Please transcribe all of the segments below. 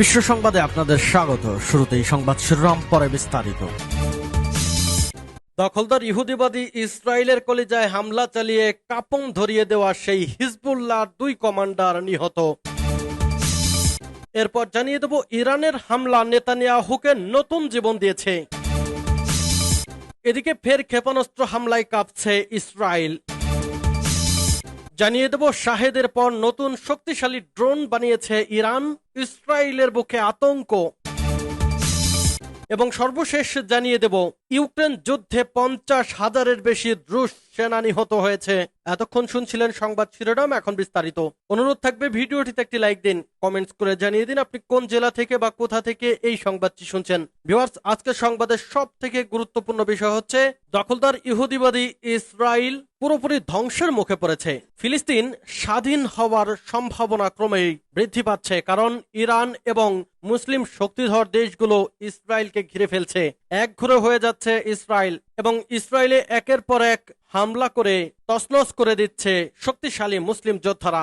বিশ্ব সংবাদে আপনাদের স্বাগত। শুরুতেই সংবাদ শিরোনাম, পরে বিস্তারিত। দখলদার ইহুদিবাদী ইসরায়েলের কলিজায় হামলা চালিয়ে কাপং ধরিয়ে দেওয়া সেই হিজবুল্লাহর দুই কমান্ডার নিহত। এরপর জানিয়ে দেব, ইরানের হামলা নেতানিয়াহুকে নতুন জীবন দিয়েছে। এদিকে ফের ক্ষেপণাস্ত্র হামলায় কাঁপছে ইসরায়েল। জানিয়ে দেব, শাহেদের পর নতুন শক্তিশালী ড্রোন বানিয়েছে ইরান, ইসরায়েলের বুকে আতঙ্ক। এবং সর্বশেষ জানিয়ে দেব, ইউক্রেন যুদ্ধে পঞ্চাশ হাজারের বেশি রুশ সেনা নিহত হয়েছে। এতক্ষণ শুনছিলেন সংবাদ শিরোনাম, এখন বিস্তারিত। অনুরোধ থাকবে ভিডিওটিতে একটি লাইক দিন, কমেন্টস করে জানিয়ে দিন আপনি কোন জেলা থেকে বা কোথা থেকে এই সংবাদটি শুনছেন। ভিউয়ার্স, আজকের সংবাদের সব থেকে গুরুত্বপূর্ণ বিষয় হচ্ছে, দখলদার ইহুদিবাদী ইসরায়েল পুরোপুরি ধ্বংসের মুখে পড়েছে। ফিলিস্তিন স্বাধীন হওয়ার সম্ভাবনা ক্রমেই বৃদ্ধি পাচ্ছে, কারণ ইরান এবং মুসলিম শক্তিধর দেশগুলো ইসরায়েলকে ঘিরে ফেলছে। এক ঘুরে হয়ে যাচ্ছে ইসরায়েল এবং ইসরায়েলে একের পর এক হামলা করে তসলস করে দিচ্ছে শক্তিশালী মুসলিম যোদ্ধারা।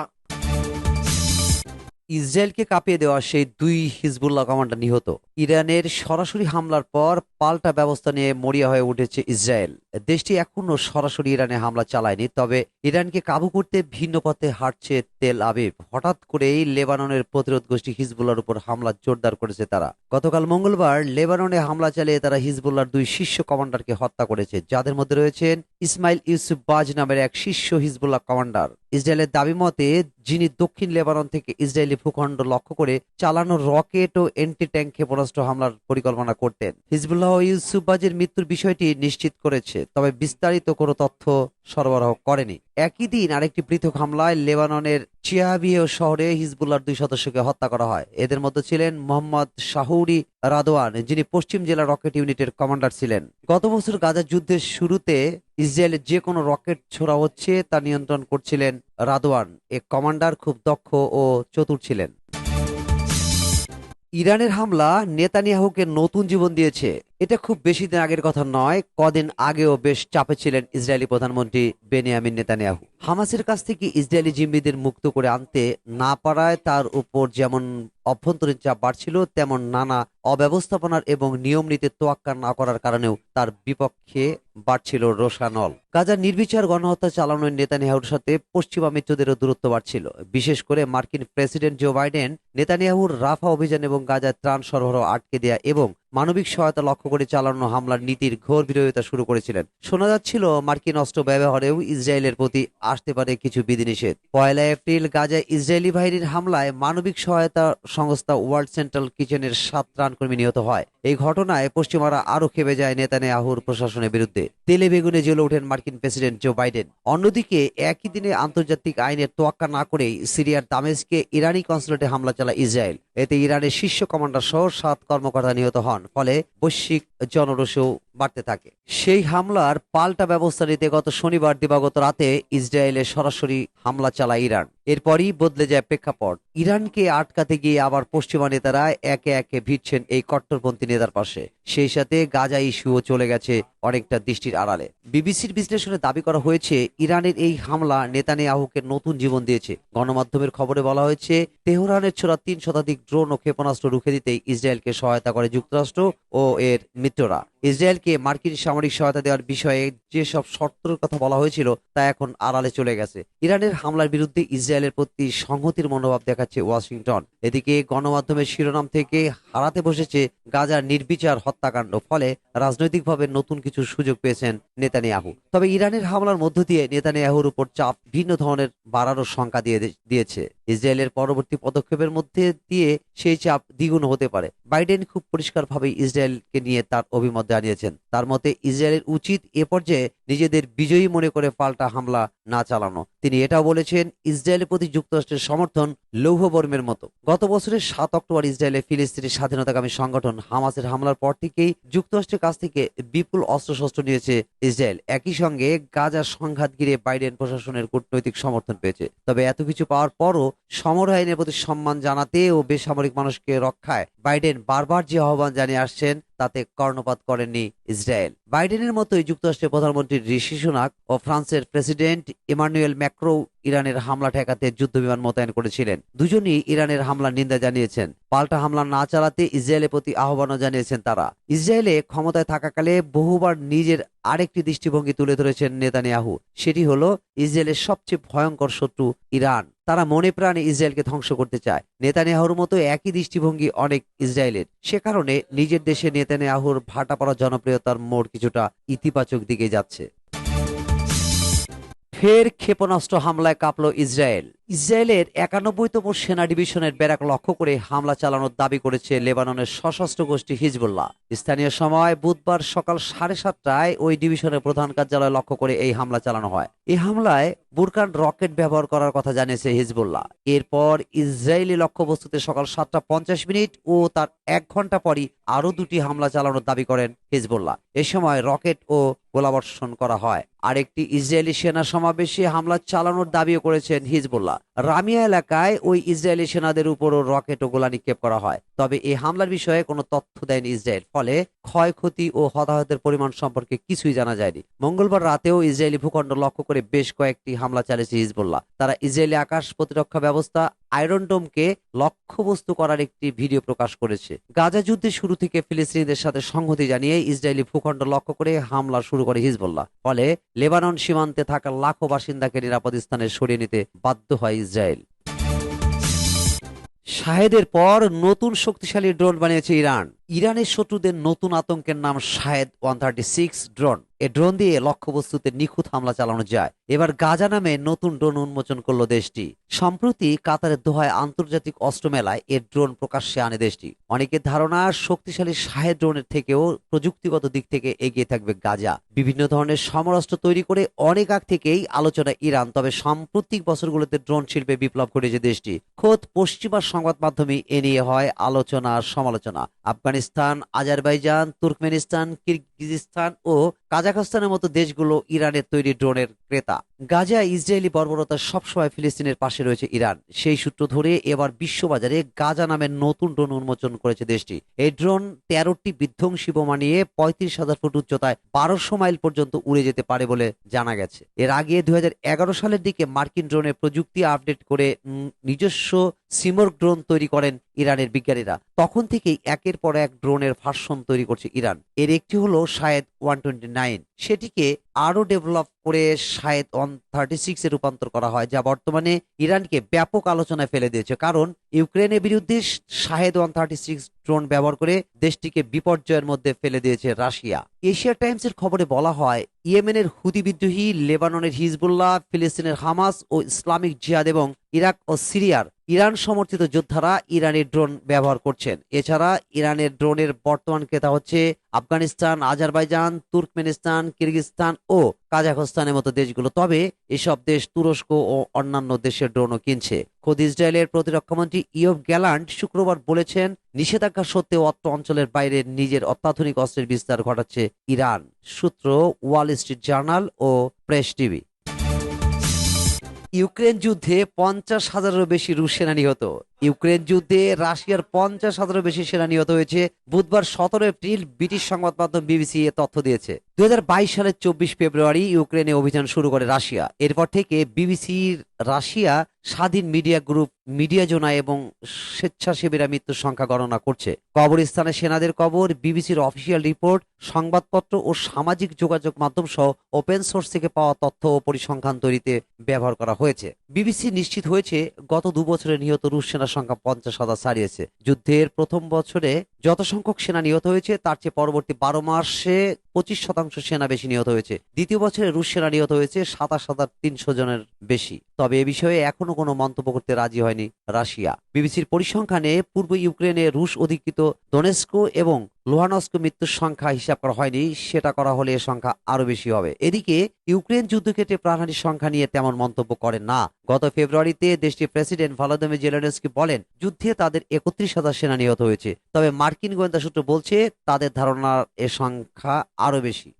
ইসরায়েলকে কাঁপিয়ে দেওয়া সেই দুই হিজবুল্লাহ কমান্ডার নিহত। ইরানের সরাসরি হামলার পর পাল্টা ব্যবস্থা নিয়ে মরিয়া হয়ে উঠেছে ইসরায়েল। দেশটি এখনও সরাসরি ইরানে হামলা চালায়নি, তবে ইরানকে কাবু করতে ভিন্ন পথে হাঁটছে তেল আবিব। হঠাৎ করেই লেবাননের প্রতিরোধ গোষ্ঠী হিজবুল্লার উপর হামলা জোরদার করেছে তারা। গতকাল মঙ্গলবার লেবাননে হামলা চালিয়ে তারা হিজবুল্লার দুই শীর্ষ কমান্ডারকে হত্যা করেছে। যাদের মধ্যে রয়েছেন ইসমাইল ইউসুফ বাজ নামের এক শীর্ষ হিজবুল্লাহ কমান্ডার। ইসরায়েলের দাবি মতে, যিনি দক্ষিণ লেবানন থেকে ইসরায়েলি ভূখণ্ড লক্ষ্য করে চালানো রকেট ও এন্টি ট্যাঙ্ক ক্ষেপণাস্ত্র হামলার পরিকল্পনা করতেন। হিজবুল্লাহ ইউসুফ বাজের মৃত্যুর বিষয়টি নিশ্চিত করেছে, তবে বিস্তারিত কোনো তথ্য সরবরাহ করেনি। একই দিন আরেকটি পৃথক হামলায় লেবাননের চিয়াবিয়ে শহরে হিজবুল্লার দুই সদস্যকে হত্যা করা হয়। এদের মধ্যে ছিলেন মোহাম্মদ শাহুরি রাদওয়ান, যিনি পশ্চিম জেলা রকেট ইউনিটের কমান্ডার ছিলেন। গত বছর গাজা যুদ্ধের শুরুতে ইসরায়েলের যে কোনো রকেট ছোড়া হচ্ছে তা নিয়ন্ত্রণ করছিলেন রাদওয়ান। এ কমান্ডার খুব দক্ষ ও চতুর ছিলেন। ইরানের হামলা নেতানিয়াহুকে নতুন জীবন দিয়েছে। এটা খুব বেশি দিন আগের কথা নয়, কদিন আগেও বেশ চাপে ছিলেন ইসরায়েলি প্রধানমন্ত্রী বেনিয়ামিন নেতানিয়াহু। হামাসের কাছ থেকে ইসরায়েলি জিম্মিদের মুক্ত করে আনতে না পারায় তার উপর যেমন অভ্যন্তরীণ চাপ বাড়ছিল, তেমন নানা অব্যবস্থাপনার এবং নিয়ম নীতি তোয়াক্কা না করার কারণেও তার বিপক্ষে বাড়ছিল রোশানল। গাজার নির্বিচার গণহত্যা চালানোর নেতানিয়াহুর সাথে পশ্চিমা মিত্রদেরও দূরত্ব বাড়ছিল। বিশেষ করে মার্কিন প্রেসিডেন্ট জো বাইডেন, নেতানিয়াহুর রাফা অভিযান এবং গাজায় ত্রাণ সরবরাহ আটকে দেয়া এবং মানবিক সহায়তা লক্ষ্য করে চালানো হামলার নীতির ঘোর বিরোধিতা শুরু করেছিলেন। শোনা যাচ্ছিল, মার্কিন অস্ত্র ব্যবহারেও ইসরায়েলের প্রতি আসতে পারে কিছু বিধিনিষেধ। পয়লা এপ্রিল গাজায় ইসরায়েলি বাহিনীর হামলায় মানবিক সহায়তা সংস্থা ওয়ার্ল্ড সেন্ট্রাল কিচেনের সাত ত্রাণকর্মী নিহত হয়। এই ঘটনায় পশ্চিমারা আরও খেপে যায় নেতানিয়াহুর প্রশাসনের বিরুদ্ধে। তেলে বেগুনে জ্বলে ওঠেন মার্কিন প্রেসিডেন্ট জো বাইডেন। অন্যদিকে, একই দিনে আন্তর্জাতিক আইনের তোয়াক্কা না করেই সিরিয়ার দামেস্কে ইরানি কনসুলেটে হামলা চালায় ইসরায়েল। এতে ইরানের শীর্ষ কমান্ডার সহ সাত কর্মকর্তা নিহত হন। ফলে বৈশ্বিক জনরোষও বাড়তে থাকে। সেই হামলার পাল্টা ব্যবস্থা নিতে গত শনিবার দিবাগত রাতে ইসরায়েলে সরাসরি হামলা চালায় ইরান। এরপরই বদলে যায় প্রেক্ষাপট। ইরানকে আটকাতে গিয়ে আবার পশ্চিমা নেতারা একে একে ভিড়ছেন এই কট্টরপন্থী নেতার পাশে। সেই সাথে গাজা ইস্যুও চলে গেছে অনেকটা দৃষ্টির আড়ালে। বিবিসির বিশ্লেষণে দাবি করা হয়েছে, ইরানের এই হামলা নেতানিয়াহুকে নতুন জীবন দিয়েছে। গণমাধ্যমের খবরে বলা হয়েছে, তেহরানের ছোড়া তিন শতাধিক ড্রোন ও ক্ষেপণাস্ত্র রুখে দিতে ইসরায়েলকে সহায়তা করে যুক্তরাষ্ট্র ও এর মিত্ররা। ইসরায়েলকে মার্কিন সামরিক সহায়তা দেওয়ার বিষয়ে যেসব শর্তের কথা বলা হয়েছিল, তা এখন আড়ালে চলে গেছে। ইরানের হামলার বিরুদ্ধে ইসরায়েলের প্রতি সংহতির মনোভাব দেখাচ্ছে ওয়াশিংটন। এদিকে গণমাধ্যমের শিরোনাম থেকে হারাতে বসেছে গাজার নির্বিচার হত্যাকাণ্ড, ফলে রাজনৈতিকভাবে নতুন কিছু সুযোগ পেয়েছেন নেতানিয়াহু। তবে ইরানের হামলার মধ্য দিয়ে নেতানিয়াহুর উপর চাপ ভিন্ন ধরনের বাড়ারও সংখ্যা দিয়ে দিয়েছে। ইসরায়েলের পরবর্তী পদক্ষেপের মধ্যে দিয়ে সেই চাপ দ্বিগুণ হতে পারে। বাইডেন খুব পরিষ্কারভাবে ইসরায়েলকে নিয়ে তার অভিমত জানিয়েছেন। তার মতে ইসরায়েলের উচিত এ পর্যায়ে নিজেদের বিজয়ী মনে করে পাল্টা হামলা না চালানো। তিনি এটাও বলেছেন, ইসরায়েলের প্রতি যুক্তরাষ্ট্রের সমর্থন লৌহবর্মের মতো। গত বছরের সাত অক্টোবর ইসরায়েলে ফিলিস্তিনের স্বাধীনতাকামী সংগঠন হামাসের হামলার পর থেকেই যুক্তরাষ্ট্রের কাছ থেকে বিপুল অস্ত্রশস্ত্র নিয়েছে ইসরায়েল। একই সঙ্গে গাজার সংঘাত ঘিরে বাইডেন প্রশাসনের কূটনৈতিক সমর্থন পেয়েছে। তবে এত কিছু পাওয়ার পরও সমর আইনের প্রতি সম্মান জানাতে ও বেসামরিক মানুষকে রক্ষায় বাইডেন বারবার যে আহ্বান জানিয়ে আসছেন তাতে কর্ণপাত করেননি ইসরায়েল। বাইডেনের মতোই যুক্তরাষ্ট্রের প্রধানমন্ত্রী ঋষি সুনাক ও ফ্রান্সের প্রেসিডেন্ট ইমানুয়েল ম্যাক্রো ইরানের হামলা ঠেকাতে যুদ্ধ বিমান মোতায়েন করেছিলেন। দুজনই ইরানের হামলার নিন্দা জানিয়েছেন। পাল্টা হামলা না চালাতে ইসরায়েলের প্রতি আহ্বানও জানিয়েছেন তারা। ইসরায়েলে ক্ষমতায় থাকাকালে বহুবার নিজের আরেকটি দৃষ্টিভঙ্গি তুলে ধরেছেন নেতানিয়াহু। সেটি হলো, ইসরায়েলের সবচেয়ে ভয়ঙ্কর শত্রু ইরান। তারা মনে প্রাণে ইসরায়েলকে ধ্বংস করতে চায়। নেতানিয়াহুর মতো একই দৃষ্টিভঙ্গি অনেক ইসরায়েলের। সে কারণে নিজের দেশে নেতানিয়াহুর ভাটা পড়া জনপ্রিয়তার মোড় কিছুটা ইতিবাচক দিকে যাচ্ছে। ফের ক্ষেপণাস্ত্র হামলায় কাঁপল ইসরায়েল। ইসরায়েলের একানব্বইতম সেনা ডিভিশনের ব্যারাক লক্ষ্য করে হামলা চালানোর দাবি করেছে লেবাননের সশস্ত্র গোষ্ঠী হিজবুল্লাহ। স্থানীয় সময় বুধবার সকাল সাড়ে সাতটায় ওই ডিভিশনের প্রধান কার্যালয় লক্ষ্য করে এই হামলা চালানো হয়। এই হামলায় বুরকান রকেট ব্যবহার করার কথা জানিয়েছে হিজবুল্লাহ। এরপর ইসরায়েলি লক্ষ্যবস্তুতে সকাল সাতটা পঞ্চাশ মিনিট ও তার এক ঘণ্টা পরই আরও দুটি হামলা চালানোর দাবি করেন হিজবুল্লাহ। এ সময় রকেট ও গোলাবর্ষণ করা হয়। আরেকটি ইসরায়েলি সেনা সমাবেশে হামলা চালানোর দাবিও করেছেন হিজবুল্লাহ। রামিয়া এলাকায় ওই ইসরায়েলি সেনাদের উপরও রকেট ও গোলা নিক্ষেপ করা হয়। তবে এই হামলার বিষয়ে কোনো তথ্য দেয়নি ইসরায়েল, ফলে ক্ষয়ক্ষতি ও হতাহতের পরিমাণ সম্পর্কে কিছুই জানা যায়নি। মঙ্গলবার রাতেও ইসরায়েলি ভূখণ্ড লক্ষ্য করে বেশ কয়েকটি হামলা চালিয়েছে হিজবুল্লাহ। তারা ইসরায়েলি আকাশ প্রতিরক্ষা ব্যবস্থা আয়রন ডোমকে লক্ষ্যবস্তু করার একটি ভিডিও প্রকাশ করেছে। গাজা যুদ্ধের শুরু থেকে ফিলিস্তিনিদের সাথে সংহতি জানিয়ে ইসরায়েলি ভূখণ্ড লক্ষ্য করে হামলা শুরু করে হিজবুল্লাহ। ফলে লেবানন সীমান্তে থাকা লাখো বাসিন্দাকে নিরাপদ স্থানে সরিয়ে নিতে বাধ্য হয় ইসরায়েল। শাহেদের পর নতুন শক্তিশালী ড্রোন বানিয়েছে ইরান। ইরানের শত্রুদের নতুন আতঙ্কের নাম Shahed one thirty six drone. এ ড্রোন দিয়ে লক্ষ্যবস্তুতে নিখুঁত হামলা চালানো যায়। এবার গাজা নামে নতুন ড্রোন উন্মোচন করল দেশটি। সম্প্রতি কাতারের দোহায় আন্তর্জাতিক অস্ত্র মেলায় এর ড্রোন প্রকাশ্যে আনে দেশটি। অনেকের ধারণা, শক্তিশালী শাহেদ ড্রোনের থেকেও প্রযুক্তিগত দিক থেকে এগিয়ে থাকবে গাজা। বিভিন্ন ধরনের সমরাস্ত্র তৈরি করে অনেক আগ থেকেই আলোচনা ইরান, তবে সাম্প্রতিক বছরগুলোতে ড্রোন শিল্পে বিপ্লব ঘটেছে দেশটি। খোদ পশ্চিমা সংবাদ মাধ্যমে এ নিয়ে হয় আলোচনা সমালোচনা। আফগানিস্তান, আজারবাইজান, তুর্কমেনিস্তান, কিরগিজস্তান ও কাজাখস্তানের মতো দেশগুলো ইরানের তৈরি ড্রোনের ক্রেতা। গাজা ইসরায়েলি বর্বরতা সবসময় ফিলিস্তিনের পাশে রয়েছে ইরান। সেই সূত্র ধরে এবার বিশ্ববাজারে গাজা নামের নতুন ড্রোন উন্মোচন করেছে দেশটি। এই ড্রোন তেরোটি বিধ্বংসী বোমা নিয়ে পঁয়ত্রিশ হাজার ফুট উচ্চতায় বারোশো মাইল পর্যন্ত উড়ে যেতে পারে বলে জানা গেছে। এর আগে দুই হাজার এগারো সালের দিকে মার্কিন ড্রোনের প্রযুক্তি আপডেট করে নিজস্ব সিমর ড্রোন তৈরি করেন ইরানের বিজ্ঞানীরা। তখন থেকেই একের পর এক ড্রোনের ভার্সন তৈরি করছে ইরান। এর একটি হলো শায়েদ ওয়ান টোয়েন্টি নাইন। সেটিকে আরও ডেভেলপ করে শায়েদ ওয়ান থার্টি সিক্সে রূপান্তর করা হয়, যা বর্তমানে ইরানকে ব্যাপক আলোচনায় ফেলে দিয়েছে। কারণ, ইউক্রেনের বিরুদ্ধে Shahed one thirty six drone ব্যবহার করে দেশটিকে বিপর্যয়ের মধ্যে ফেলে দিয়েছে রাশিয়া। এশিয়া টাইমসের খবরে বলা হয়, ইয়েমেনের হুদি বিদ্রোহী লেবাননের হিজবুল্লাহ, ফিলিস্তিনের হামাস ও ইসলামিক জিহাদ এবং ইরাক ও সিরিয়ার ইরান সমর্থিত যোদ্ধারা ইরানের ড্রোন ব্যবহার করছেন। এছাড়া ইরানের ড্রোনের বর্তমান ক্রেতা হচ্ছে আফগানিস্তান, আজারবাইজান, তুর্কমেনিস্তান, কিরগিজস্তান ও কাজাখস্তানের মতো দেশগুলো। তবে এসব দেশ তুরস্ক ও অন্যান্য দেশের ড্রোনও কিনছে। খোদ ইসরায়েলের প্রতিরক্ষামন্ত্রী ইয়ব গ্যালান্ট শুক্রবার বলেছেন, নিষেধাজ্ঞা সত্ত্বেও অত্র অঞ্চলের বাইরে নিজের অত্যাধুনিক অস্ত্রের বিস্তার ঘটাচ্ছে ইরান, সূত্র ওয়াল স্ট্রিট জার্নাল ও প্রেস টিভি। ইউক্রেন যুদ্ধে পঞ্চাশ হাজারেরও বেশি রুশ সেনা নিহত ইউক্রেন যুদ্ধে রাশিয়ার পঞ্চাশ হাজারেরও বেশি সেনা নিহত হয়েছে। বুধবার সতেরো এপ্রিল ব্রিটিশ সংবাদ মাধ্যম বিবিসি এ তথ্য দিয়েছে। দুই সালের চব্বিশ ফেব্রুয়ারি ইউক্রেনে অভিযান শুরু করে রাশিয়া। এরপর থেকে বিবিসির রাশিয়া স্বাধীন মিডিয়া গ্রুপ মিডিয়া জোনা এবং স্বেচ্ছাসেবীরা মৃত্যুর সংখ্যা গণনা করছে। কবরস্থানে সেনাদের কবর, বিবিসির অফিসিয়াল রিপোর্ট, সংবাদপত্র ও সামাজিক যোগাযোগ মাধ্যম সহ ওপেন সোর্স থেকে পাওয়া তথ্য ও পরিসংখ্যান তৈরিতে ব্যবহার করা হয়েছে। বিবিসি নিশ্চিত হয়েছে, গত দু বছরে নিহত রুশ সেনার সংখ্যা পঞ্চাশ হাজার ছাড়িয়েছে। যুদ্ধের প্রথম বছরে যত সংখ্যক সেনা নিহত হয়েছে, তার চেয়ে পরবর্তী বারো মাসে পঁচিশ শতাংশ সেনা বেশি নিহত হয়েছে। দ্বিতীয় বছরে রুশ সেনা নিহত হয়েছে সাতাশ হাজার তিনশো জনের বেশি। তবে এ বিষয়ে এখনও কোনো মন্তব্য করতে রাজি হয়নি রাশিয়া। বিবিসির পরিসংখ্যানে পূর্ব ইউক্রেনে রুশ অধিকৃত দোনেস্কো এবং লোহানস্ক মৃত্যুর সংখ্যা হিসাব করা হয়নি, সেটা করা হলে এর সংখ্যা আরও বেশি হবে। এদিকে, ইউক্রেন যুদ্ধক্ষেত্রে প্রাণহানির সংখ্যা নিয়ে তেমন মন্তব্য করেন না। গত ফেব্রুয়ারিতে দেশটির প্রেসিডেন্ট ভলোদিমির জেলেনস্কি বলেন, যুদ্ধে তাদের একত্রিশ হাজার সেনা নিহত হয়েছে। তবে মার্কিন গোয়েন্দা সূত্র বলছে তাদের ধারণার এ সংখ্যা আরও বেশি।